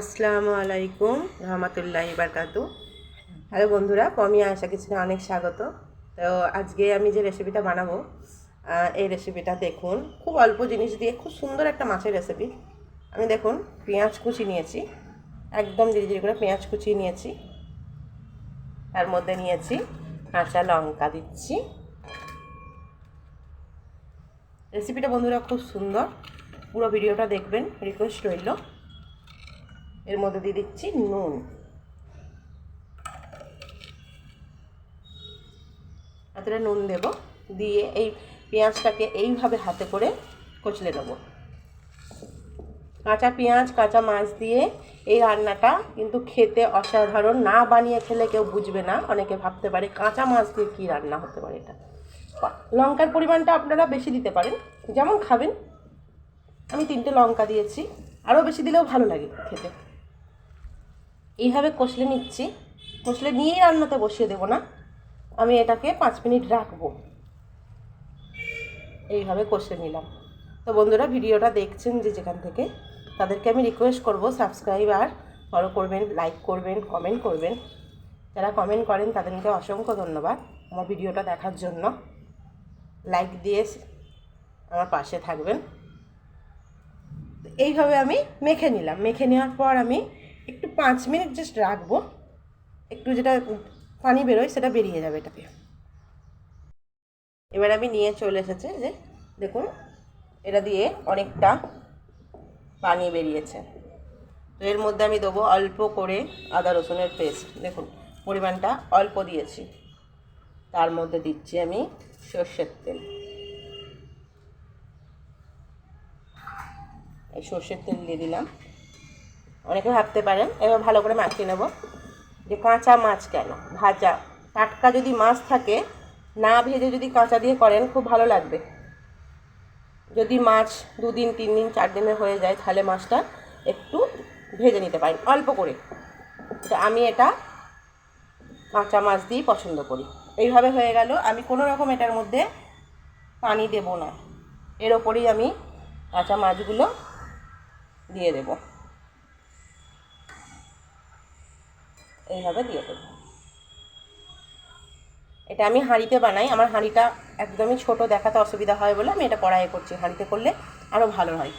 আসসালামু আলাইকুম, রহমতুল্লাহ বারকাতু। হ্যালো বন্ধুরা পমিয়া আশা কিচেনে অনেক স্বাগত। তো আজকে আমি যে রেসিপিটা বানাবো এই রেসিপিটা দেখুন। খুব অল্প জিনিস দিয়ে খুব সুন্দর একটা মাছের রেসিপি আমি দেখুন, পেঁয়াজ কুচি নিয়েছি। একদম ধীরে ধীরে করে পেঁয়াজ কুচি নিয়েছি। তার মধ্যে নিয়েছি কাঁচা লঙ্কা দিচ্ছি। রেসিপিটা বন্ধুরা খুব সুন্দর। পুরো ভিডিওটা দেখবেন রিকোয়েস্ট রইল। এর মধ্যে দিয়ে দিচ্ছি নুন। এতটা নুন দেব, দিয়ে এই পেঁয়াজটাকে এইভাবে হাতে করে কচলে নেব কাঁচা পেঁয়াজ, কাঁচা মাছ দিয়ে এই রান্নাটা কিন্তু খেতে অসাধারণ। না বানিয়ে খেলে কেউ বুঝবে না, অনেকে ভাবতে পারে কাঁচা মাছ দিয়ে কী রান্না হতে পারে এটা। লঙ্কার পরিমাণটা আপনারা বেশি দিতে পারেন, যেমন খাবেন। আমি তিনটে লঙ্কা দিয়েছি, আরও বেশি দিলেও ভালো লাগে খেতে। এইভাবে কষলে নিচ্ছি। কষলে নিয়েই রান্নাতে বসিয়ে দেবো না। আমি এটাকে পাঁচ মিনিট রাখব। এইভাবে কষলে নিলাম। তো বন্ধুরা, ভিডিওটা দেখছেন যে যেখান থেকে, তাদেরকে আমি রিকোয়েস্ট করব সাবস্ক্রাইব আর ফলো করবেন লাইক করবেন কমেন্ট করবেন। যারা কমেন্ট করেন, তাদেরকে অসংখ্য ধন্যবাদ আমার ভিডিওটা দেখার জন্য। লাইক দিয়ে আমার পাশে থাকবেন। এইভাবে আমি মেখে নিলাম। মেখে নেওয়ার পর আমি একটু পাঁচ মিনিট জাস্ট রাখব। একটু যেটা পানি বেরোয় সেটা বেরিয়ে যাবে এটাতে। এবার আমি নিয়ে চলে এসেছে যে দেখুন, এটা দিয়ে অনেকটা পানি বেরিয়েছে। তো এর মধ্যে আমি দেবো অল্প করে আদা রসুনের পেস্ট। দেখুন, পরিমাণটা অল্প দিয়েছি। তার মধ্যে দিচ্ছি আমি সর্ষের তেল। সর্ষের তেল দিয়ে দিলাম। অনেকে ভাবতে পারেন, এবার ভালো করে মাখিয়ে নেব। যে কাঁচা মাছ কেন? ভাজা। টাটকা যদি মাছ থাকে, না ভেজে যদি কাঁচা দিয়ে করেন, খুব ভালো লাগবে। যদি মাছ দুদিন তিন দিন চার দিনে হয়ে যায়, তাহলে মাছটা একটু ভেজে নিতে পারেন, অল্প করে। তো আমি এটা কাঁচা মাছ দিয়েই পছন্দ করি। এইভাবে হয়ে গেল। আমি কোনো রকম এটার মধ্যে পানি দেব না। এর ওপরেই আমি কাঁচা মাছগুলো দিয়ে দেব। এইভাবে দিয়ে দেবো। এটা আমি হাঁড়িতে বানাই। আমার হাঁড়িটা একদমই ছোট, দেখাতে অসুবিধা হয় বলে আমি এটা কড়াইয়ে করছি। হাঁড়িতে করলে আরও ভালো হয়।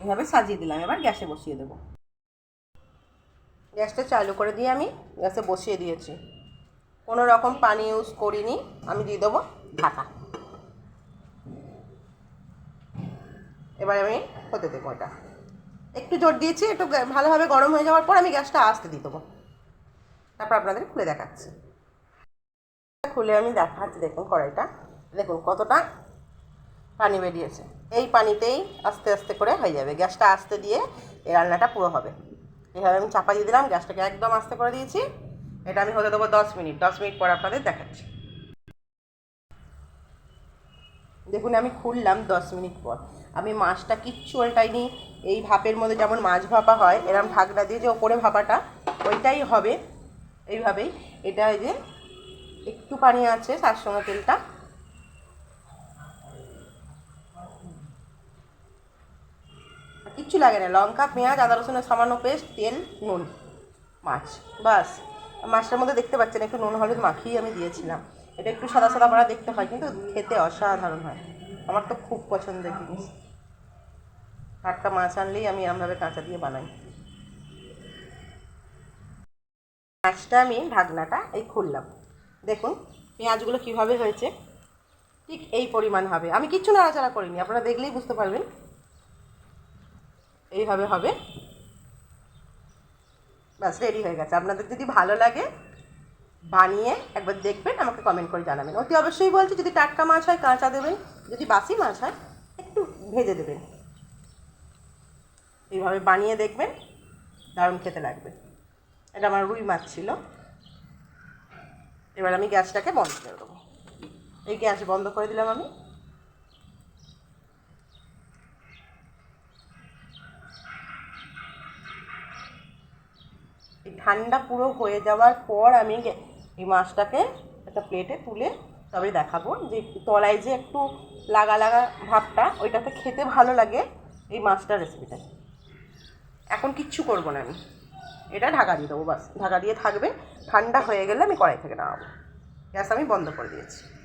এভাবে সাজিয়ে দিলাম। এবার গ্যাসে বসিয়ে দেবো। গ্যাসটা চালু করে দিয়ে আমি গ্যাসে বসিয়ে দিয়েছি। কোনো রকম পানি ইউজ করিনি। আমি দিয়ে দেবো ঢাকা। এবার আমি হতে দেবো এটা। একটু জোর দিয়েছি, একটু ভালোভাবে গরম হয়ে যাওয়ার পর আমি গ্যাসটা আস্তে দিয়ে দেবো। তারপর আপনাদের খুলে দেখাচ্ছি। খুলে আমি দেখাচ্ছি, দেখুন কড়াইটা। দেখুন কতটা পানি বেরিয়েছে। এই পানিতেই আস্তে আস্তে করে হয়ে যাবে। গ্যাসটা আস্তে দিয়ে এই রান্নাটা পুরো হবে। এইভাবে আমি চাপা দিয়ে দিলাম, গ্যাসটাকে একদম আস্তে করে দিয়েছি। এটা আমি হতে দেবো দশ মিনিট। দশ মিনিট পর আপনাদের দেখাচ্ছি। দেখুন, আমি খুললাম দশ মিনিট পর। আমি মাছটা কিচ্ছু ওল্টাইনি এই ভাপের মধ্যে যেমন মাছ ভাপা হয়, এরম ঢাকনা দিয়ে যে ওপরে ভাপাটা, ওইটাই হবে। এইভাবেই। এটা যে একটু পানি আছে তার সঙ্গে তেলটা কিচ্ছু লাগে না, লঙ্কা, পেঁয়াজ, আদা রসুনের সামান্য পেস্ট, তেল, নুন, মাছ, বাস। মাছটার মধ্যে দেখতে পাচ্ছেন, একটু নুন, হলুদ মাখিয়ে আমি দিয়েছিলাম। এটা একটু সাদা সাদা পাড়া দেখতে হয়, কিন্তু খেতে অসাধারণ হয়। আমার তো খুব পছন্দের জিনিস। টাটকা মাছ আনলেই আমি এরমভাবে কাঁচা দিয়ে বানাই। মাছটা আমি ঢাকনাটা এই খুললাম। দেখুন, পেঁয়াজগুলো কীভাবে হয়েছে, ঠিক এই পরিমাণ হবে। আমি কিচ্ছু নাড়াচাড়া করিনি, আপনারা দেখলেই বুঝতে পারবেন। এইভাবে হবে। ব্যাস রেডি হয়ে গেছে। আপনাদের যদি ভালো লাগে, বানিয়ে একবার দেখবেন, আমাকে কমেন্ট করে জানাবেন। অতি অবশ্যই বলছি, যদি টাটকা মাছ হয়, কাঁচা দেবেন। যদি বাসি মাছ হয়, একটু ভেজে দেবেন। এইভাবে বানিয়ে দেখবেন, দারুণ খেতে লাগবে। এটা আমার রুই মাছ ছিল। এবার আমি গ্যাসটাকে বন্ধ করে দেবো। এই গ্যাস বন্ধ করে দিলাম আমি। ঠান্ডা পুরো হয়ে যাওয়ার পর আমি এই মাছটাকে একটা প্লেটে তুলে তবে দেখাবো যে তলায় যে একটু লাগা লাগা ভাবটা, ওইটাতে খেতে ভালো লাগে এই মাছটার রেসিপিটা এখন কিচ্ছু করব না আমি। এটা ঢাকা দিয়ে দেবো, বাস। ঢাকা দিয়ে থাকবে, ঠান্ডা হয়ে গেলে আমি কড়াই থেকে নামাবো। গ্যাস আমি বন্ধ করে দিয়েছি।